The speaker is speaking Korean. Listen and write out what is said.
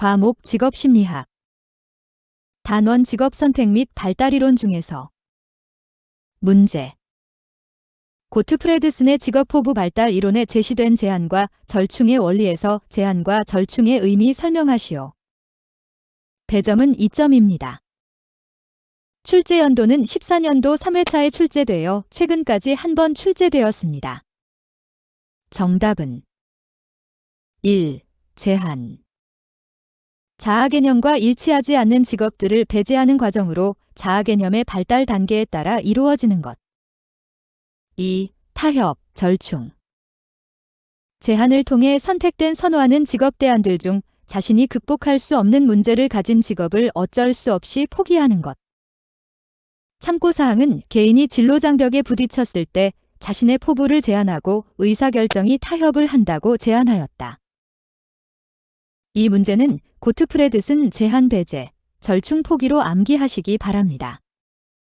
과목 직업심리학 단원 직업 선택 및 발달 이론 중에서 문제 고트프레드슨의 직업 포부 발달 이론에 제시된 제한과 절충의 원리에서 제한과 절충의 의미 설명하시오. 배점은 2점입니다. 출제 연도는 14년도 3회차에 출제되어 최근까지 한 번 출제되었습니다. 정답은 1. 제한 자아 개념과 일치하지 않는 직업들을 배제하는 과정으로 자아 개념의 발달 단계에 따라 이루어지는 것. 2. 타협, 절충. 제한을 통해 선택된 선호하는 직업 대안들 중 자신이 극복할 수 없는 문제를 가진 직업을 어쩔 수 없이 포기하는 것. 참고사항은 개인이 진로 장벽에 부딪혔을 때 자신의 포부를 제한하고 의사결정이 타협을 한다고 제안하였다. 이 문제는 고트프레드슨 제한 배제, 절충 포기로 암기하시기 바랍니다.